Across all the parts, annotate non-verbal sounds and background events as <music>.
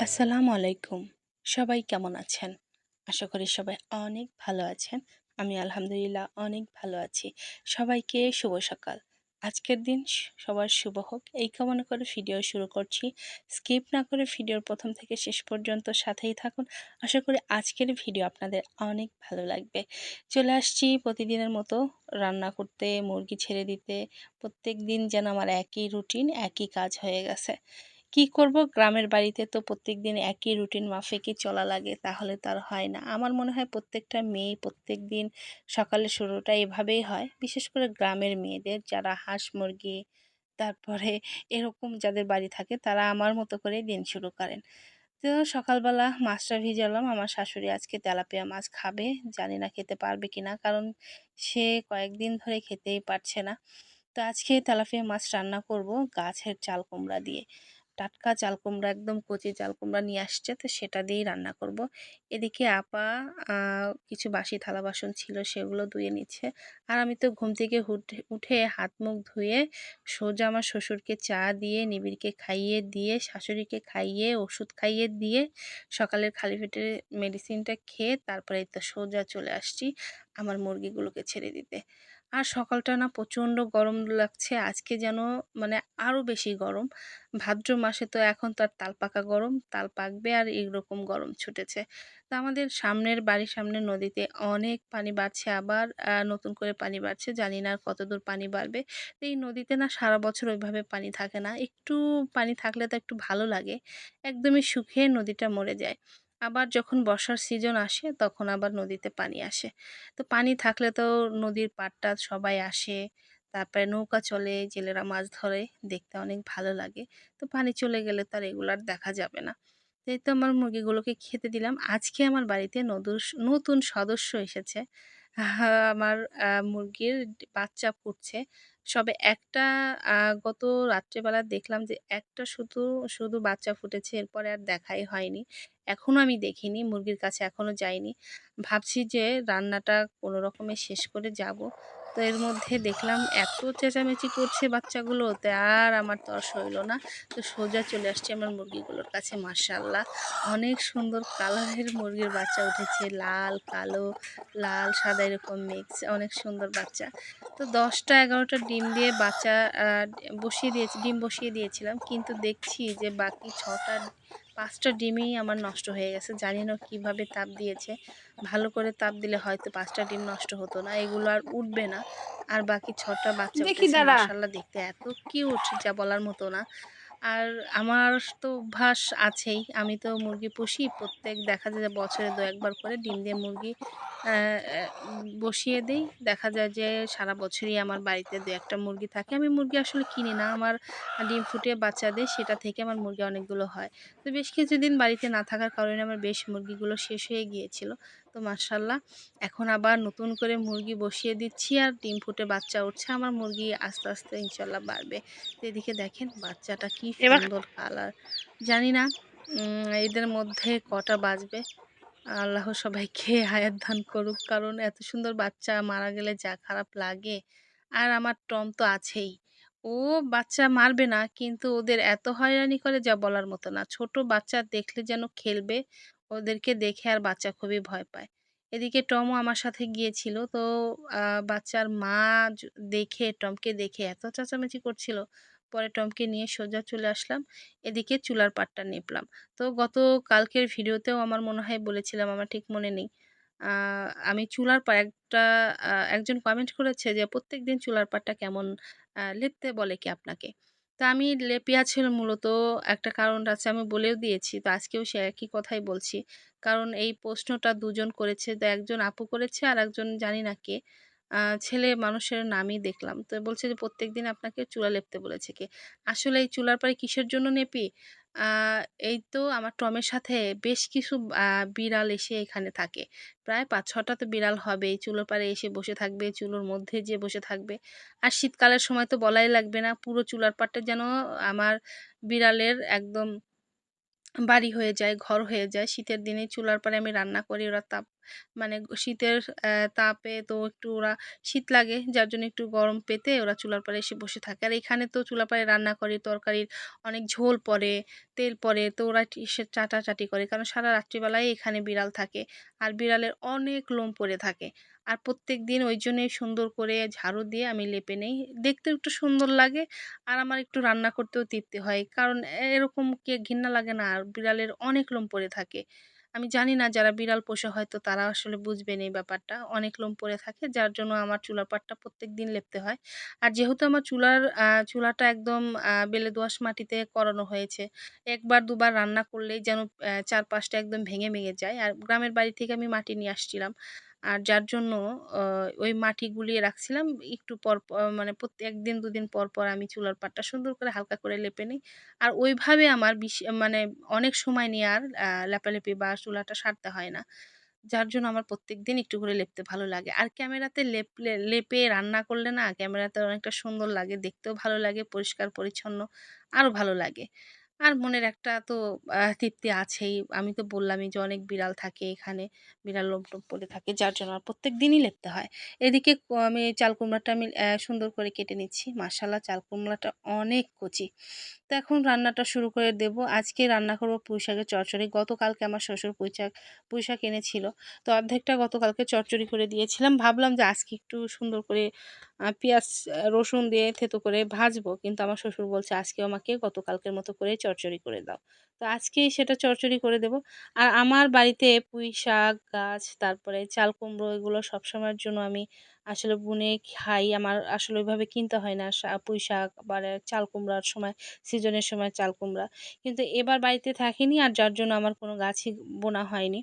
আসসালামু আলাইকুম। সবাই কেমন আছেন? আশা করি সবাই অনেক ভালো আছেন। আমি আলহামদুলিল্লাহ অনেক ভালো আছি। সবাইকে শুভ সকাল। আজকের দিন সবার শুভ হোক। এই কামনা করে ভিডিও শুরু করছি। স্কিপ না করে ভিডিওর প্রথম থেকে শেষ পর্যন্ত সাথেই থাকুন। আশা করি আজকের ভিডিও আপনাদের অনেক ভালো লাগবে। চলে আসছি প্রতিদিনের মতো রান্না করতে, মুরগি ছেড়ে দিতে। প্রত্যেক দিন যেন আমার একই রুটিন একই কাজ হয়ে গেছে। কি করব? গ্রামের বাড়িতে তো প্রত্যেকদিন একই রুটিন মাফিকই চলা লাগে, তাহলে তার হয় না। আমার মনে হয় প্রত্যেকটা মেয়ে প্রত্যেক দিন সকালে শুরুটা এভাবেই হয়। বিশেষ করে গ্রামের মেয়েদের, যারা হাঁস মুরগি, তারপরে এরকম যাদের বাড়ি থাকে, তারা আমার মতো করেই দিন শুরু করেন। তো সকালবেলা মাছটা ভিজালাম, আমার শাশুড়ি আজকে তেলাপিয়া মাছ খাবে, জানি না খেতে পারবে কিনা, কারণ সে কয়েকদিন ধরে খেতেই পারছে না। তো আজকে তেলাপিয়া মাছ রান্না করব গাছের চাল কুমড়া দিয়ে। টাটকা চাল কুমড়া, একদম কচি চাল কুমড়া নিয়ে আসছে, তো সেটা দিয়েই রান্না করব। এদিকে আপা কিছু বাসি থালা বাসন ছিল, সেগুলো ধুয়ে নিচ্ছে আর আমি তো ঘুম থেকে উঠে হাত মুখ ধুয়ে সোজা আমার শ্বশুরকে চা দিয়ে, নিবিড়কে খাইয়ে দিয়ে, শাশুড়িকে খাইয়ে, ওষুধ খাইয়ে দিয়ে, সকালের খালি পেটে মেডিসিনটা খেয়ে তারপরে তো সোজা চলে আসছি আমার মুরগিগুলোকে ছেড়ে দিতে আর সকালটা না প্রচণ্ড গরম লাগছে। আজকে যেন মানে আরও বেশি গরম। ভাদ্র মাসে তো এখন তো আর তাল পাকা গরম, তাল পাকবে আর এইরকম গরম ছুটেছে। তো আমাদের সামনের বাড়ির সামনে নদীতে অনেক পানি বাড়ছে আবার নতুন করে পানি বাড়ছে। জানি না আর কতদূর পানি বাড়বে। তো এই নদীতে না সারা বছর ওইভাবে পানি থাকে না। একটু পানি থাকলে তো একটু ভালো লাগে। একদমই শুকিয়ে নদীটা মরে যায়। আবার যখন বর্ষার সিজন আসে, তখন আবার নদীতে পানি আসে। তো পানি থাকলে তো নদীর পাড়টা সবাই আসে, তারপরে নৌকা চলে, জেলেরা মাছ ধরে, দেখতে অনেক ভালো লাগে। তো পানি চলে গেলে তো আর এগুলো দেখা যাবে না। এই তো আমার মুরগিগুলোকে খেতে দিলাম। আজকে আমার বাড়িতে নতুন সদস্য এসেছে। আমার মুরগির বাচ্চা ফুটছে সবে একটা গত রাত্রেবেলা দেখলাম যে একটা শুধু শুধু বাচ্চা ফুটেছে, এরপরে আর দেখাই হয়নি। এখনও আমি দেখিনি, মুরগির কাছে এখনও যাইনি। ভাবছি যে রান্নাটা কোনো রকমে শেষ করে যাব। তো এর মধ্যে দেখলাম এত চেঁচামেচি করছে বাচ্চাগুলো, তে আর আমার তর সইল না। তো সোজা চলে আসছে আমার মুরগিগুলোর কাছে মার্শাল্লাহ অনেক সুন্দর কালারের মুরগির বাচ্চা উঠেছে, লাল, কালো, লাল, সাদা এরকম মিক্স অনেক সুন্দর বাচ্চা। তো দশটা, এগারোটা ডিম দিয়ে বাচ্চা বসিয়ে দিয়েছি, ডিম বসিয়ে দিয়েছিলাম, কিন্তু দেখছি যে বাকি ছটা পাঁচটা ডিমই আমার নষ্ট হয়ে গেছে। জানি না কীভাবে তাপ দিয়েছে। ভালো করে তাপ দিলে হয়তো পাঁচটা ডিম নষ্ট হতো না। এগুলো আর উঠবে না। আর বাকি ছটা বাচ্চা দেখি দেখতে এত কিউট যা বলার মতো না। আর আমার তো অভ্যাস আছেই। আমি তো মুরগি পুষি, প্রত্যেক দেখা যায় বছরে দু একবার করে ডিম দিয়ে মুরগি বসিয়ে দেই। দেখা যায় যে সারা বছরই আমার বাড়িতে দু একটা মুরগি থাকে। আমি মুরগি আসলে কিনি না, আমার ডিম ফুটে বাচ্চা দেয় সেটা থেকে আমার মুরগি অনেকগুলো হয়। তো বেশ কিছুদিন বাড়িতে না থাকার কারণে আমার বেশ মুরগিগুলো শেষ হয়ে গিয়েছিল। তো মার্শাল্লাহ এখন আবার নতুন করে মুরগি বসিয়ে দিচ্ছি আর ডিম ফুটে বাচ্চা উঠছে আমার মুরগি আস্তে আস্তে ইনশাল্লাহ বাড়বে। তো এদিকে দেখেন বাচ্চাটা কি সুন্দর কালার জানি না এদের মধ্যে কটা বাজবে। আল্লাহ সবাইকে <laughs> হায়াত দান করুক কারণ এত সুন্দর বাচ্চা মারা গেলে যা খারাপ লাগে। আর আমার টম তো আছেই। ও বাচ্চা মারবে না কিন্তু ওদের এত হয়রানি করে যা বলার মতো না। ছোট বাচ্চা দেখলে যেন খেলবে ওদেরকে দেখে আর বাচ্চা খুবই ভয় পায়। এদিকে টমও আমার সাথে গিয়েছিল। তো বাচ্চার মা দেখে, টমকে দেখে এত চেঁচামেচি করছিল। পরে টমকে নিয়ে সোজা চলে আসলাম। এদিকে চুলার পাটটা নিপলাম। তো, গত কালকের ভিডিওতেও আমার মনে হয় বলেছিলাম, আমার ঠিক মনে নেই। আমি চুলার পা, একটা একজন কমেন্ট করেছে যে প্রত্যেক দিন চুলার পাটটা কেমন লেপতে বলে কি আপনাকে? তো আমি ছিল মূলত একটা কারণ আছে আমি বলেও দিয়েছি। তো আজকেও সে একই কথাই বলছি। কারণ এই প্রশ্নটা দুজন করেছে। তো একজন আপু করেছে আর একজন জানি না কে। ছেলে মানুষের নামই দেখলাম। তো বলছে যে প্রত্যেক দিন আপনাকে চুলা লেপতে বলেছে কে। আসলে এই চুলার পরে কিসের জন্য নেপি? এই তো আমার টমের সাথে বেশ কিছু বিড়াল এসে এখানে থাকে। প্রায় পাঁচ ছটা তো বিড়াল হবে। চুলোর পাড়ে এসে বসে থাকবে, চুলোর মধ্যে যে বসে থাকবে। আর শীতকালের সময় তো বলাই লাগবে না। পুরো চুলার পাড়টা যেন আমার বিড়ালের একদম বাড়ি হয়ে যায়, ঘর হয়ে যায়। শীতের দিনে চুলার পরে আমি রান্না করি, ওরা তাপ মানে শীতের তাপে তো একটু ওরা শীত লাগে, যার জন্য একটু গরম পেতে ওরা চুলার পাড়ে এসে বসে থাকে। আর এখানে তো চুলার পাড়ে রান্না করে, তরকারির অনেক ঝোল পড়ে, তেল পড়ে, তো ওরা সে চাটাচাটি করে। কারণ সারা রাত্রিবেলায় এখানে বিড়াল থাকে আর বিড়ালের অনেক লোম পড়ে থাকে। আর প্রত্যেক দিন ওই জন্যে সুন্দর করে ঝাড়ু দিয়ে আমি লেপে নেই। দেখতেও একটু সুন্দর লাগে আর আমার একটু রান্না করতেও তৃপ্তি হয়। কারণ এরকম কে ঘৃণা লাগে না আর বিড়ালের অনেক লোম পড়ে থাকে। আমি জানি না যারা বিড়াল পোষে হয়তো তারা আসলে বুঝবেন এই ব্যাপারটা। অনেক লোম পড়ে থাকে, যার জন্য আমার চুলার পাটটা প্রত্যেক দিন লেপতে হয়। আর যেহেতু আমার চুলার চুলাটা একদম বেলে দোয়াশ মাটিতে করানো হয়েছে, একবার দুবার রান্না করলেই যেন চার পাঁচটা একদম ভেঙে ভেঙে যায়। আর গ্রামের বাড়ি থেকে আমি মাটি নিয়ে আসছিলাম। আর যার জন্য ওই মাটি গুলিয়ে রাখছিলাম। একটু পর মানে প্রত্যেক দিন দুদিন পর পর আমি চুলার পাটটা সুন্দর করে হালকা করে লেপে নিই। আর ওইভাবে আমার বিশ মানে অনেক সময় নিয়ে আর লেপালেপি বা চুলাটা সারতে হয় না। যার জন্য আমার প্রত্যেক দিন একটু করে লেপতে ভালো লাগে। আর ক্যামেরাতে লেপলে লেপে রান্না করলে না, ক্যামেরাতে অনেকটা সুন্দর লাগে, দেখতেও ভালো লাগে, পরিষ্কার, পরিচ্ছন্ন আরও ভালো লাগে। আর মনের একটা তো তৃপ্তি আছেই। আমি তো বললামই যে অনেক বিড়াল থাকে এখানে, বিড়াল লোম-টোম পড়ে থাকে, যার জন্য আর প্রত্যেক দিনই লেপতে হয়। এদিকে আমি চাল কুমড়াটা আমি সুন্দর করে কেটে নিচ্ছি। মাসালা চাল কুমড়াটা অনেক কচি। তো এখন রান্নাটা শুরু করে দেব। আজকে রান্না করব পুঁই শাকের চচ্চড়ি। গতকালকে আমার শ্বশুর পুঁই শাক শাক এনেছিল। তো অর্ধেকটা গতকালকে চচ্চড়ি করে দিয়েছিলাম। ভাবলাম যে আজকে একটু সুন্দর করে পেঁয়াজ রসুন দিয়ে থেতো করে ভাজবো। কিন্তু আমার শ্বশুর বলছে আজকে আমাকে গতকালকের মতো করে চচ্চড়ি করে দাও। তো আজকেই সেটা চচ্চড়ি করে দেব। আর আমার বাড়িতে পুঁই শাক গাছ, তারপরে চাল কুমড়ো, এগুলো সবসময়ের জন্য আমি আসলে বুনে খাই। আমার আসলে ওইভাবে কিনতে হয় না। পুঁই শাক আবার চাল কুমড়ার সময়, সিজনের সময় চাল কুমড়া। কিন্তু এবার বাড়িতে থাকিনি আর যার জন্য আমার কোনো গাছই বোনা হয়নি।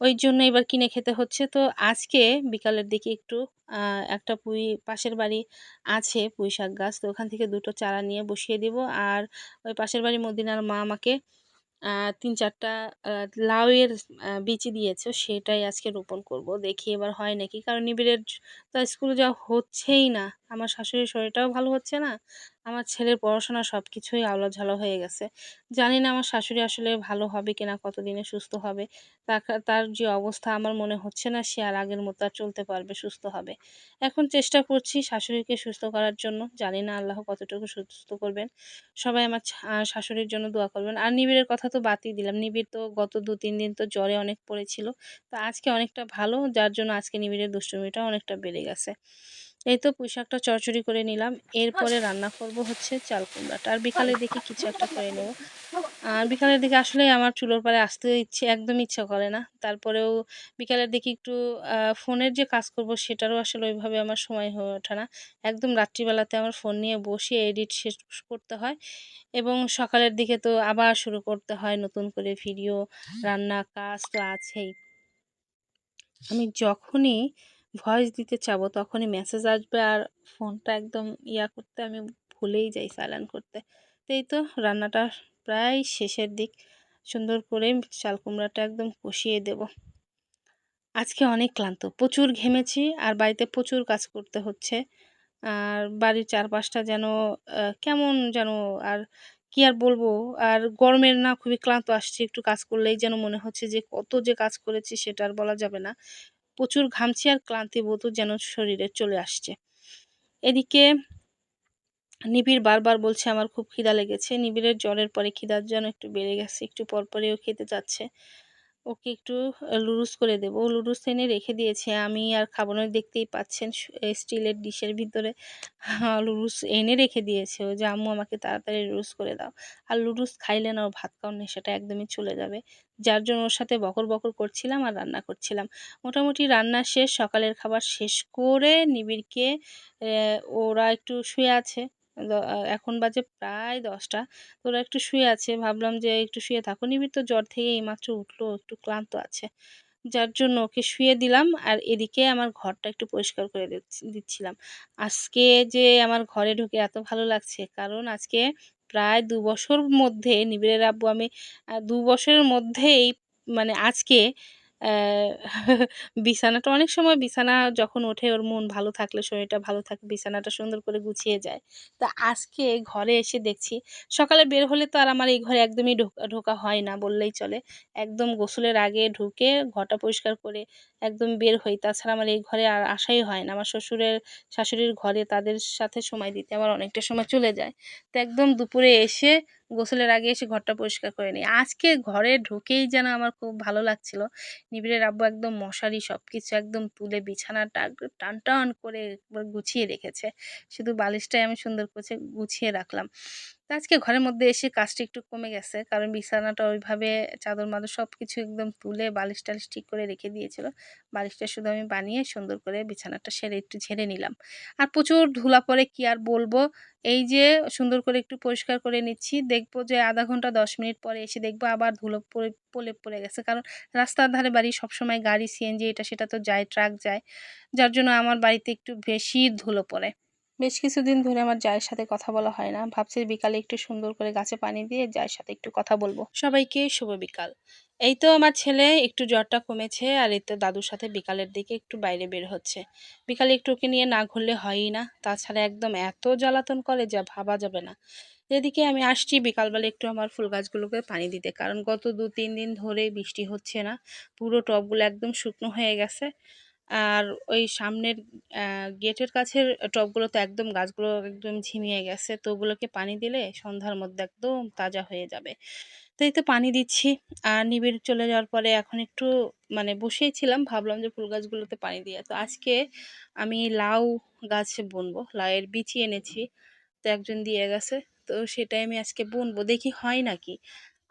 ওই জন্য এবার কিনে খেতে হচ্ছে। তো আজকে বিকালের দিকে একটু একটা পুঁই পাশের বাড়ি আছে পুঁই শাক গাছ। তো ওখান থেকে দুটো চারা নিয়ে বসিয়ে দেব। আর ওই পাশের বাড়ি মদিনার মা আমাকে তিন চারটা লাউয়ের বিচি দিয়েছে, সেটাই আজকে রোপণ করব। দেখি এবার হয় নাকি? কারণ নিবিড়ের তো স্কুলে যাওয়া হচ্ছেই না। আমার শাশুড়ির শরীরটাও ভালো হচ্ছে না, আমার ছেলের পড়াশোনা সব কিছুই আওলাঝালো হয়ে গেছে। জানি না আমার শাশুড়ি আসলে ভালো হবে কিনা, কতদিনে সুস্থ হবে তার যে অবস্থা আমার মনে হচ্ছে না, সে আর আগের মতো আর চলতে পারবে, সুস্থ হবে। এখন চেষ্টা করছি শাশুড়িকে সুস্থ করার জন্য, জানি না আল্লাহ কতটুকু সুস্থ করবেন। সবাই আমার শাশুড়ির জন্য দোয়া করবেন। আর নিবিড়ের কথা তো বাদই দিলাম, নিবিড় তো গত দু তিন দিন তো জ্বরে অনেক পড়েছিল, তো আজকে অনেকটা ভালো, যার জন্য আজকে নিবিড়ের দুষ্টুমিটা অনেকটা বেড়ে গেছে। এই তো পুঁইশাকটা চড়চড়ি করে নিলাম। এরপরে রান্না করব হচ্ছে চাল কুমড়াটা। আর বিকালে দেখি কিছু একটা করে নেব। আর বিকালের দিকে আসলে আমার চুলোর পাড়ে আসতে ইচ্ছে, একদম ইচ্ছা করে না। তারপরেও বিকালের দিকে একটু ফোনের যে কাজ করব সেটারও আসলে ওইভাবে আমার সময় হয়ে ওঠে না। একদম রাত্রিবেলাতে আমার ফোন নিয়ে বসে এডিট শেষ করতে হয়। এবং সকালের দিকে তো আবার শুরু করতে হয় নতুন করে ভিডিও, রান্না কাজ তো আছেই। আমি যখনই ভয়েস দিতে চাবো, তখনই মেসেজ আসবে আর ফোনটা একদম ইয়া করতে আমি ভুলেই যাই সাইলেন্ট করতে। তো এই তো রান্নাটা প্রায় শেষের দিক। সুন্দর করে চাল কুমড়াটা একদম কষিয়ে দেব। আজকে অনেক ক্লান্ত, প্রচুর ঘেমেছি আর বাড়িতে প্রচুর কাজ করতে হচ্ছে। আর বাড়ির চারপাশটা যেন কেমন যেন আর কি আর বলব, আর গরমের না খুবই ক্লান্ত, আসছে একটু কাজ করলেই যেন মনে হচ্ছে যে কত যে কাজ করেছি সেটা আর বলা যাবে না। প্রচুর ঘামছি আর ক্লান্তি বোধ যেন শরীরে চলে আসছে। এদিকে নিবিড় বারবার বলছে, আমার খুব খিদা লেগেছে। নিবিড়ের জ্বরের পরে খিদার যেন একটু বেড়ে গেছে, একটু পরপরেও খেতে যাচ্ছে। ওকে একটু লুরুস করে দেবো। লুরুস এনে রেখে দিয়েছে। আমি আর খাব না দেখতেই পাচ্ছেন স্টিলের ডিশের ভিতরে। লুরুস এনে রেখে দিয়েছে। ও যে, আম্মু, আমাকে তাড়াতাড়ি লুরুস করে দাও। আর লুরুস খাইলে না, ও ভাত খাওয়ার নেশাটা একদমই চলে যাবে। যার জন্য ওর সাথে বকর বকর করছিলাম আর রান্না করছিলাম। মোটামুটি রান্না শেষ, সকালের খাবার শেষ করে নিবিড়কে ওরা একটু শুয়ে আছে। এখন বাজে প্রায় দশটা। তো ওরা একটু শুয়ে আছে। ভাবলাম যে একটু শুয়ে থাকো নিবিড় তো জ্বর থেকে এইমাত্র উঠল, একটু ক্লান্ত আছে। যার জন্য ওকে শুয়ে দিলাম আর এদিকে আমার ঘরটা একটু পরিষ্কার করে দিচ্ছিলাম। আজকে যে আমার ঘরে ঢুকে এত ভালো লাগছে, কারণ আজকে প্রায় দু বছর মধ্যে, নিবিড়ের আব্বু আমি দু বছরের মধ্যেই মানে আজকে <laughs> বিছানাটা অনেক সময় বিছানা যখন ওঠে ওর মন ভালো থাকলে, শরীরটা ভালো থাকে, বিছানাটা সুন্দর করে গুছিয়ে যায়। তা আজকে ঘরে এসে দেখছি, সকালে বের হলে তো আর আমার এই ঘরে একদমই ঢোকা হয় না বললেই চলে। একদম গোসলের আগে ঢুকে ঘরটা পরিষ্কার করে একদম বের হই। তাছাড়া আমার এই ঘরে আর আসাই হয় না। আমার শ্বশুরের, শাশুড়ির ঘরে তাদের সাথে সময় দিতে আমার অনেকটা সময় চলে যায়। তো একদম দুপুরে এসে, গোসলের আগে এসে ঘরটা পরিষ্কার করে নিই। আজকে ঘরে ঢুকেই যেন আমার খুব ভালো লাগছিল। নিবিড়ের আব্বু একদম মশারি সব কিছু একদম তুলে বিছানাটা টান টান করে গুছিয়ে রেখেছে। শুধু বালিশটাই আমি সুন্দর করে গুছিয়ে রাখলাম। আজকে ঘরের মধ্যে এসে কাজটা একটু কমে গেছে। কারণ বিছানাটা ওইভাবে চাদর মাদর সব কিছু একদম তুলে বালিশ টালিশ ঠিক করে রেখে দিয়েছিল। বালিশটা শুধু আমি বানিয়ে সুন্দর করে বিছানাটা সেরে একটু ঝেড়ে নিলাম। আর প্রচুর ধুলা পরে কি আর বলব? এই যে সুন্দর করে একটু পরিষ্কার করে নিচ্ছি। দেখব যে আধা ঘণ্টা দশ মিনিট পরে এসে দেখব আবার ধুলো পড়ে, পলে পড়ে গেছে। কারণ রাস্তার ধারে বাড়ি সবসময় গাড়ি, সিএনজি, এটা সেটা তো যায়, ট্রাক যায়। যার জন্য আমার বাড়িতে একটু বেশি ধুলো পড়ে। বেশ কিছুদিন ধরে আমার জায়ের সাথে কথা বলা হয় না। ভাবছি বিকালে একটু সুন্দর করে গাছে পানি দিয়ে জায়ের সাথে একটু কথা বলব। সবাইকে শুভ বিকাল। এই তো আমার ছেলে একটু জ্বরটা কমেছে আর এই তো দাদুর সাথে বিকালের দিকে একটু বাইরে বের হচ্ছে। বিকালে একটু ওকে নিয়ে না ঘুরলে হয়ই না। তাছাড়া একদম এত জ্বালাতন করে যা ভাবা যাবে না। এদিকে আমি আসছি বিকালবেলা একটু আমার ফুল গাছগুলোকে পানি দিতে। কারণ গত দু তিন দিন ধরে বৃষ্টি হচ্ছে না। পুরো টবগুলো একদম শুকনো হয়ে গেছে। আর ওই সামনের গেটের কাছের টবগুলো তো একদম গাছগুলো একদম ঝিমিয়ে গেছে। তো ওগুলোকে পানি দিলে সন্ধ্যার মধ্যে একদম তাজা হয়ে যাবে। তো এই তো পানি দিচ্ছি। আর নিবিড় চলে যাওয়ার পরে এখন একটু মানে বসেই ছিলাম, ভাবলাম যে ফুল গাছগুলোতে পানি দিয়ে। তো আজকে আমি লাউ গাছে বুনবো। লাউয়ের বিচি এনেছি, তো একজন দিয়ে গেছে। তো সেটাই আমি আজকে বুনবো, দেখি হয় নাকি।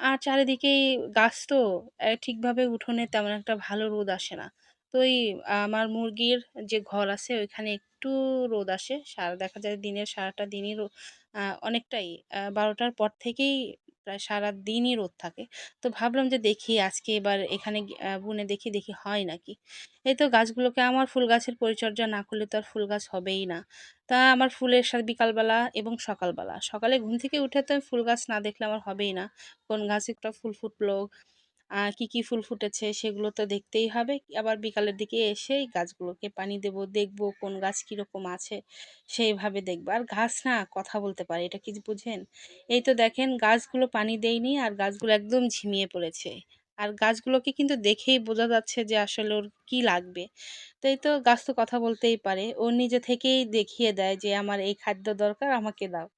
আর চারিদিকেই গাছ তো ঠিকভাবে উঠোনে তেমন একটা ভালো রোদ আসে না। তো ওই আমার মুরগির যে ঘর আছে, ওইখানে একটু রোদ আসে। সারা দেখা যায় দিনের সারাটা দিনই অনেকটাই বারোটার পর থেকেই প্রায় সারা দিনই রোদ থাকে। তো ভাবলাম যে দেখি আজকে এবার এখানে বুনে দেখি দেখি হয় নাকি? এই তো গাছগুলোকে আমার ফুল গাছের পরিচর্যা না করলে তো আর ফুল গাছ হবেই না। তা আমার ফুলের সাথে বিকালবেলা এবং সকালবেলা, সকালে ঘুম থেকে উঠে তো ফুল গাছ না দেখলে আমার হবেই না। কোন গাছে একটা ফুল ফুটলো কি কি ফুল ফুটেছে সেগুলো তো দেখতেই হবে। আবার বিকালের দিকে এসে গাছগুলোকে পানি দেব, দেখব কোন গাছ কীরকম আছে সেইভাবে দেখব। আর গাছ না কথা বলতে পারে, এটা কি বুঝেন? এই তো দেখেন গাছগুলো পানি দেয়নি আর গাছগুলো একদম ঝিমিয়ে পড়েছে। আর গাছগুলোকে কিন্তু দেখেই বোঝা যাচ্ছে যে আসলে ওর কি লাগবে। তো এই তো গাছ তো কথা বলতেই পারে, ও নিজে থেকেই দেখিয়ে দেয় যে আমার এই খাদ্য দরকার, আমাকে দাও।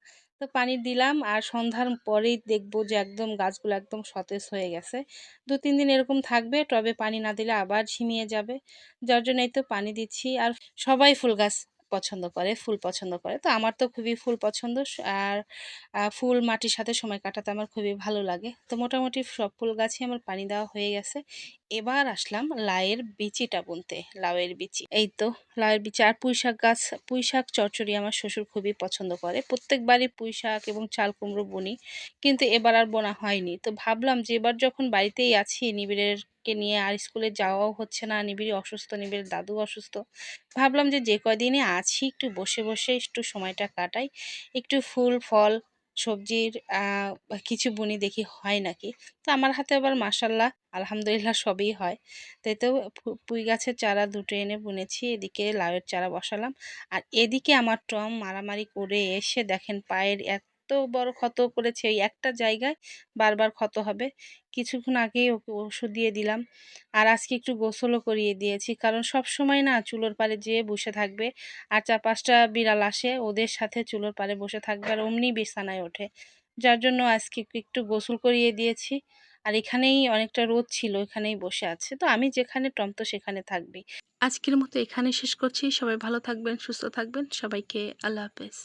তো পানি দিলাম আর সন্ধ্যার পরেই দেখব যে একদম গাছগুলো একদম সতেজ হয়ে গেছে। দু, তিন দিন এরকম থাকবে, টবে পানি না দিলে আবার ঝিমিয়ে যাবে। যার জন্য এই তো পানি দিচ্ছি। আর সবাই ফুল গাছ। পছন্দ করে, ফুল পছন্দ করে। তো আমার তো খুবই ফুল পছন্দ আর ফুল মাটির সাথে সময় কাটাতে আমার খুবই ভালো লাগে। তো মোটামুটি সব ফুল গাছই আমার পানি দেওয়া হয়ে গেছে। এবার আসলাম লাউয়ের বিচিটা বুনতে, লাউয়ের বিচি। এই তো লাউয়ের বিচি। আর পুঁই শাক গাছ পুঁই শাক চচ্চড়ি আমার শ্বশুর খুবই পছন্দ করে। প্রত্যেকবারই পুঁই শাক এবং চাল কুমড়ো বুনি। কিন্তু এবার আর বোনা হয়নি। তো ভাবলাম যে এবার যখন বাড়িতেই আছি, নিবিড়ের কে নিয়ে আর স্কুলে যাওয়াও হচ্ছে না। নিবিড় অসুস্থ নিবিড়ের দাদু অসুস্থ। ভাবলাম যে যে কদিনে আছি, একটু বসে বসে একটু সময়টা কাটাই। একটু ফুল, ফল, সবজির কিছু বুনি দেখি হয় নাকি। তো আমার হাতে আবার মাসাল্লাহ আলহামদুলিল্লাহ সবই হয়। তাই তো পুঁই গাছের চারা দুটো এনে বুনেছি, এদিকে লাউয়ের চারা বসালাম। আর এদিকে আমার টম মারামারি করে এসে দেখেন পায়ের এক বড় ক্ষত করেছে। ওই একটা জায়গায় বারবার ক্ষত হবে। কিছুক্ষণ আগেই ওকে ওষুধ দিয়ে দিলাম। আর আজকে একটু গোসলও করিয়ে দিয়েছি। কারণ সব সময় না চুলোর পাড়ে যেয়ে বসে থাকবে। আর চার পাঁচটা বিড়াল আসে, ওদের সাথে চুলোর পাড়ে বসে থাকবে আর অমনি বিছানায় ওঠে। যার জন্য আজকে একটু গোসল করিয়ে দিয়েছি। আর এখানেই অনেকটা রোদ ছিল, এখানেই বসে আছে। তো আমি যেখানে টম, তো সেখানে থাকবি আজকের মতো এখানে শেষ করছি। সবাই ভালো থাকবেন, সুস্থ থাকবেন। সবাইকে আল্লাহ হাফেজ।